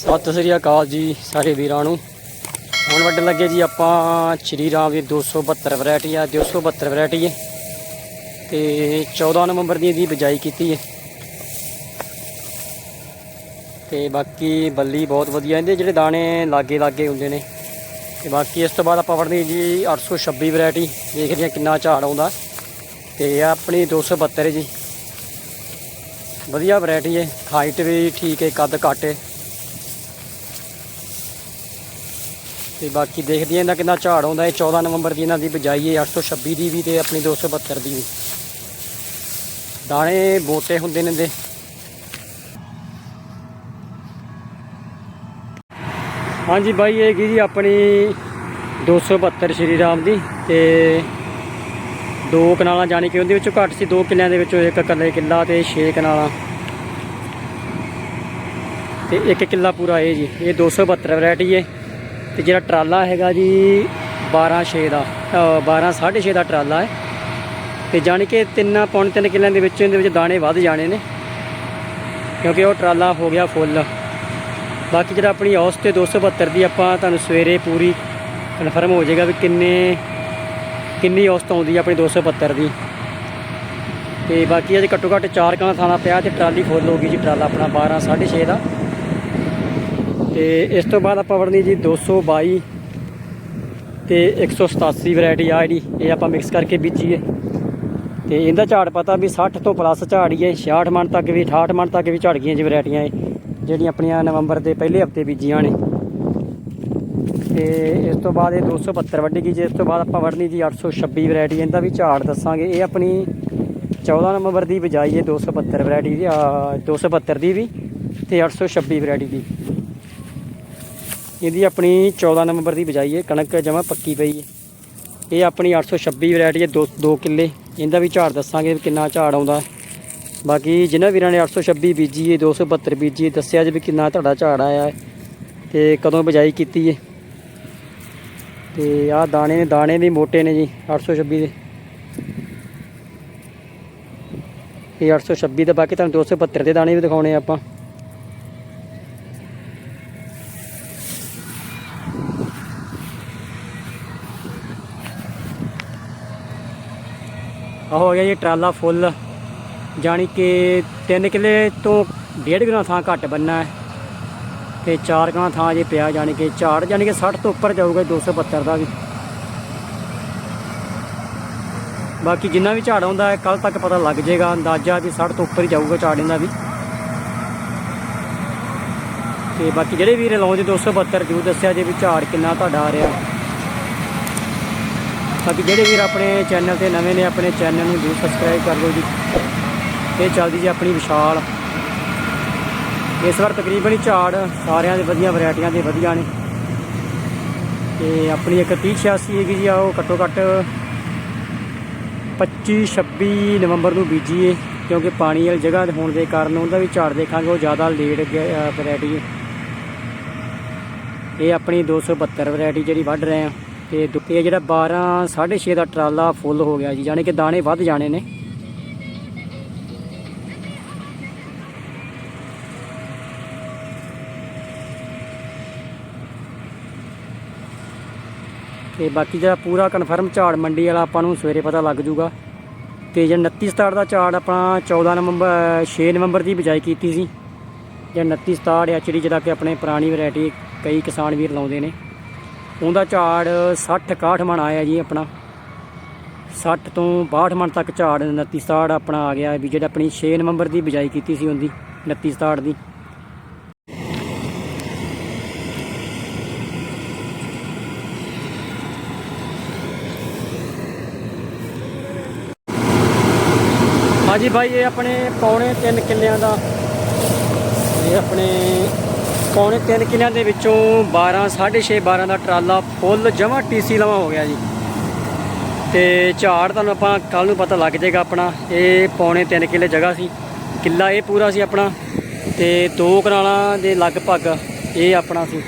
ਸਤਿ ਸ੍ਰੀ ਅਕਾਲ ਜੀ ਸਾਰੇ ਵੀਰਾਂ ਨੂੰ। ਹੁਣ ਵੱਢਣ ਲੱਗੇ ਜੀ ਆਪਾਂ ਸ਼੍ਰੀ ਰਾਮ ਦੀ 272 ਵੈਰਾਈਟੀ ਆ 272 ਵੈਰਾਈਟੀ ਹੈ ਤੇ 14 ਨਵੰਬਰ ਦੀ ਇਹਦੀ ਬਿਜਾਈ ਕੀਤੀ ਹੈ ਤੇ ਬਾਕੀ ਬੱਲੀ ਬਹੁਤ ਵਧੀਆ ਇਹਦੇ ਜਿਹੜੇ ਦਾਣੇ ਲਾਗੇ ਲਾਗੇ ਹੁੰਦੇ ਨੇ। ਤੇ ਬਾਕੀ ਇਸ ਤੋਂ ਬਾਅਦ ਆਪਾਂ ਵੜਨੀ ਜੀ 826 ਵੈਰਾਈਟੀ, ਦੇਖਦੇ ਹਾਂ ਕਿੰਨਾ ਝਾੜ ਆਉਂਦਾ। ਤੇ ਇਹ ਆਪਣੀ 272 ਹੈ ਜੀ। ਵਧੀਆ ਵੈਰਾਈਟੀ ਹੈ ਹਾਈਟ ਵੀ ਠੀਕ ਹੈ ਕੱਦ ਘੱਟ ਹੈ ਤੇ ਬਾਕੀ ਦੇਖਦੇ ਹਾਂ ਇਹਦਾ ਕਿੰਨਾ ਝਾੜ ਆਉਂਦਾ ਹੈ। 14 ਨਵੰਬਰ ਦੀ ਇਹਨਾਂ ਦੀ ਬਜਾਈ ਹੈ 826 ਦੀ ਵੀ ਤੇ ਆਪਣੀ 272 ਦੀ ਵੀ। ਦਾਣੇ ਮੋਟੇ ਹੁੰਦੇ ਨੇ ਦੇ ਹਾਂਜੀ ਬਾਈ, ਇਹ ਹੈਗੀ ਜੀ ਆਪਣੀ 272 ਸ਼੍ਰੀ ਰਾਮ ਦੀ ਤੇ ਦੋ ਕਨਾਲਾਂ ਜਾਣੀ ਕਿ ਉਹਦੇ ਵਿੱਚੋਂ ਘੱਟ ਸੀ, ਦੋ ਕਿੱਲਿਆਂ ਦੇ ਵਿੱਚੋਂ ਇੱਕ ਕੱਲੇ ਕਿੱਲਾ ਤੇ 6 ਕਨਾਲਾਂ। ਤੇ ਇੱਕ ਕਿੱਲਾ ਪੂਰਾ ਇਹ ਜੀ, ਇਹ 272 ਵੈਰਾਈਟੀ ਹੈ। ਤੇ ਜਿਹੜਾ ਟਰਾਲਾ ਹੈਗਾ ਜੀ 12 6 ਦਾ 12 6.5 ਦਾ ਟਰਾਲਾ ਹੈ। ਤੇ ਜਾਣੀ ਕਿ ਤਿੰਨ ਪੌਣ ਤਿੰਨ ਕਿੱਲਿਆਂ ਦੇ ਵਿੱਚ ਇਹਦੇ ਵਿੱਚ ਦਾਣੇ ਵੱਧ ਜਾਣੇ ਨੇ, ਕਿਉਂਕਿ ਉਹ ਟਰਾਲਾ ਹੋ ਗਿਆ ਫੁੱਲ। ਬਾਕੀ ਜਿਹੜਾ ਆਪਣੀ ਔਸਤ ਤੇ 272 ਦੀ ਆਪਾਂ ਤੁਹਾਨੂੰ ਸਵੇਰੇ ਪੂਰੀ ਕਨਫਰਮ ਹੋ ਜਾਏਗਾ ਵੀ ਕਿੰਨੇ, ਕਿੰਨੀ ਔਸਤ ਆਉਂਦੀ ਹੈ ਆਪਣੀ 272 ਦੀ। ਤੇ ਬਾਕੀ ਅੱਜ ਘੱਟੋ ਘੱਟ 4 ਕਾਂ ਥਾਣਾ ਪਿਆ ਤੇ ਟਰਾਲੀ ਫੁੱਲ ਹੋ ਗਈ ਜੀ ਟਰਾਲਾ ਆਪਣਾ 12 6.5 ਦਾ। ਤੇ ਇਸ ਤੋਂ ਬਾਅਦ ਆਪਾਂ ਵੜਨੀ ਜੀ 222 ਤੇ 187 ਵੈਰਾਈਟੀ ਆ ਜਿਹੜੀ ਇਹ ਆਪਾਂ ਮਿਕਸ ਕਰਕੇ ਬੀਜੀ ਹੈ ਤੇ ਇਹਦਾ ਝਾੜ ਪਤਾ ਵੀ 60 ਤੋਂ ਪਲੱਸ ਝਾੜ ਹੀ ਹੈ 66 ਮਣ ਤੱਕ ਵੀ 68 ਮਣ ਤੱਕ ਵੀ ਝੜ ਗਈਆਂ ਜੀ ਵੈਰਾਈਟੀਆਂ ਇਹ ਜਿਹੜੀਆਂ ਆਪਣੀਆਂ ਨਵੰਬਰ ਦੇ ਪਹਿਲੇ ਹਫ਼ਤੇ ਬੀਜੀਆਂ ਨੇ। ਤੇ ਇਸ ਤੋਂ ਬਾਅਦ ਇਹ 272 ਵੱਢੀ ਗਈ ਜੀ ਇਸ ਤੋਂ ਬਾਅਦ ਆਪਾਂ ਵੜਨੀ ਜੀ 826 ਵੈਰਾਈਟੀ ਇਹਦਾ ਵੀ ਝਾੜ ਦੱਸਾਂਗੇ। ਇਹ ਆਪਣੀ 14 ਨਵੰਬਰ ਦੀ ਬਜਾਈ ਹੈ 272 ਵੈਰਾਈਟੀ ਦੀ ਆ, 272 ਦੀ ਵੀ ਤੇ 826 ਵੈਰਾਈਟੀ ਦੀ। ਇਹਦੀ ਆਪਣੀ 14 ਨੰਬਰ ਦੀ ਬਜਾਈ ਹੈ, ਕਣਕ ਜਮਾ ਪੱਕੀ ਪਈ ਹੈ। ਇਹ ਆਪਣੀ 826 ਵੈਰਾਈਟੀ ਹੈ 2 2 ਕਿੱਲੇ। ਇਹਦਾ ਵੀ ਝਾੜ ਦੱਸਾਂਗੇ ਵੀ ਕਿੰਨਾ ਝਾੜ ਆਉਂਦਾ। ਬਾਕੀ ਜਿਨ੍ਹਾਂ ਵੀਰਾਂ ਨੇ 826 ਬੀਜੀ ਹੈ 272 ਬੀਜੀ ਹੈ, ਦੱਸਿਆ ਜੀ ਵੀ ਕਿੰਨਾ ਤੁਹਾਡਾ ਝਾੜ ਆਇਆ ਹੈ ਤੇ ਕਦੋਂ ਬਜਾਈ ਕੀਤੀ ਹੈ। ਤੇ ਆਹ ਦਾਣੇ ਨੇ, ਦਾਣੇ ਵੀ ਮੋਟੇ ਨੇ ਜੀ 826 ਦੇ। ਇਹ 826 ਦੇ, ਬਾਕੀ ਤੁਹਾਨੂੰ 272 ਦੇ ਦਾਣੇ ਵੀ ਦਿਖਾਉਣੇ ਆਪਾਂ। ਆਹ ਹੋ ਗਿਆ ਜੀ ਟਰਾਲਾ ਫੁੱਲ, ਜਾਣੀ ਕਿ 3 ਕਿੱਲੇ ਤੋਂ ਡੇਢ ਕਿਲੋ ਥਾਂ ਘੱਟ ਬੰਨਾ ਹੈ ਤੇ 4 ਕਿੱਲਾ ਥਾਂ ਜੇ ਪਿਆ, ਜਾਣੀ ਕਿ ਝਾੜ, ਜਾਣੀ ਕਿ 60 ਤੋਂ ਉੱਪਰ ਜਾਊਗਾ 272 ਦਾ ਵੀ। ਬਾਕੀ ਜਿੰਨਾ ਵੀ ਝਾੜ ਆਉਂਦਾ ਹੈ ਕੱਲ ਤੱਕ ਪਤਾ ਲੱਗ ਜਾਏਗਾ, ਅੰਦਾਜ਼ਾ ਵੀ 60 ਤੋਂ ਉੱਪਰ ਹੀ ਜਾਊਗਾ ਝਾੜ ਇਹਦਾ ਵੀ। ਤੇ ਬਾਕੀ ਜਿਹੜੇ ਵੀਰ ਲਾਉਂਦੇ 272 ਜਰੂਰ ਦੱਸਿਆ ਜੇ ਵੀ ਝਾੜ ਕਿੰਨਾ ਤੁਹਾਡਾ ਆ ਰਿਹਾ। ਬਾਕੀ ਜਿਹੜੇ ਵੀਰ ਆਪਣੇ ਚੈਨਲ ਤੇ ਨਵੇਂ ਨੇ, ਆਪਣੇ ਚੈਨਲ ਨੂੰ ਜਰੂਰ ਸਬਸਕ੍ਰਾਈਬ ਕਰ ਲਓ ਜੀ। ਇਹ ਚੱਲਦੀ ਜੀ ਆਪਣੀ ਵਿਸ਼ਾਲ। ਇਸ ਵਾਰ ਤਕਰੀਬਨ ਹੀ ਝਾੜ ਸਾਰਿਆਂ ਦੇ ਵਧੀਆ ਵੈਰਾਈਟੀਆਂ ਦੇ ਵਧੀਆ ਨੇ। ਤੇ ਆਪਣੀ ਇੱਕ 3086 ਹੈਗੀ ਜੀ ਆ ਉਹ ਘੱਟੋ ਘੱਟ 25 26 ਨਵੰਬਰ ਨੂੰ ਬੀਜੀਏ, ਕਿਉਂਕਿ ਪਾਣੀ ਵਾਲੀ ਜਗ੍ਹਾ ਹੋਣ ਦੇ ਕਾਰਨ ਉਹਦਾ ਵੀ ਝਾੜ ਦੇਖਾਂਗੇ, ਉਹ ਜ਼ਿਆਦਾ ਲੇਟ ਵੈਰਾਈਟੀ ਹੈ। ਇਹ ਆਪਣੀ 272 ਵੈਰਾਈਟੀ ਜਿਹੜੀ ਵੱਢ ਰਹੇ ਆ ਤੇ ਦੁ- ਇਹ ਜਿਹੜਾ 12 6.5 ਦਾ ਟਰਾਲਾ ਫੁੱਲ ਹੋ ਗਿਆ ਜੀ ਯਾਨੀ ਕਿ ਦਾਣੇ ਵੱਧ ਜਾਣੇ ਨੇ। ਤੇ ਬਾਕੀ ਜਿਹੜਾ ਪੂਰਾ ਕਨਫਰਮ ਝਾੜ ਮੰਡੀ ਵਾਲਾ ਆਪਾਂ ਨੂੰ ਸਵੇਰੇ ਪਤਾ ਲੱਗ ਜੂਗਾ। ਤੇ ਜੇ 29 ਸਟਾਰਟ ਦਾ ਝਾੜ ਆਪਣਾ 14 ਨਵੰਬਰ 6 ਨਵੰਬਰ ਦੀ ਬਿਜਾਈ ਕੀਤੀ ਸੀ। ਜੇ 29 ਸਟਾਰਟ ਐਚਡੀ ਜਿਹੜਾ ਕਿ ਆਪਣੇ ਪੁਰਾਣੀ ਵੈਰਾਈਟੀ ਕਈ ਕਿਸਾਨ ਵੀਰ ਲਾਉਂਦੇ ਨੇ। ਉਹਦਾ ਝਾੜ 60 61 ਮਣ ਆਇਆ ਜੀ ਆਪਣਾ। 60 ਤੋਂ 62 ਮਣ ਤੱਕ ਝਾੜ 29 ਸਟਾਰਟ ਆਪਣਾ ਆ ਗਿਆ ਵੀ ਜਿਹੜਾ ਆਪਣੀ 6 ਨਵੰਬਰ ਦੀ ਬਿਜਾਈ ਕੀਤੀ ਸੀ ਉਹਦੀ 29 ਸਟਾਰਟ ਦੀ। ਹਾਂਜੀ ਭਾਈ ਇਹ ਆਪਣੇ ਪੌਣੇ 3 ਕਿੱਲਿਆਂ ਦਾ, ਇਹ ਆਪਣੇ ਪੌਣੇ 3 ਕਿਲਿਆਂ ਦੇ ਵਿੱਚੋਂ 12 6.5 12 ਦਾ ਟਰਾਲਾ ਫੁੱਲ ਜਮਾ ਟੀਸੀ ਲਵਾ ਹੋ ਗਿਆ ਜੀ। ਤੇ ਝਾੜ ਤੁਹਾਨੂੰ ਆਪਾਂ ਕੱਲ ਨੂੰ ਪਤਾ ਲੱਗ ਜਾਏਗਾ ਆਪਣਾ। ਇਹ ਪੌਣੇ 3 ਕਿੱਲੇ ਜਗ੍ਹਾ ਸੀ। ਕਿੱਲਾ ਇਹ ਪੂਰਾ ਸੀ ਆਪਣਾ। ਤੇ ਦੋ ਕਨਾਲਾਂ ਦੇ ਲਗਭਗ ਇਹ ਆਪਣਾ ਸੀ।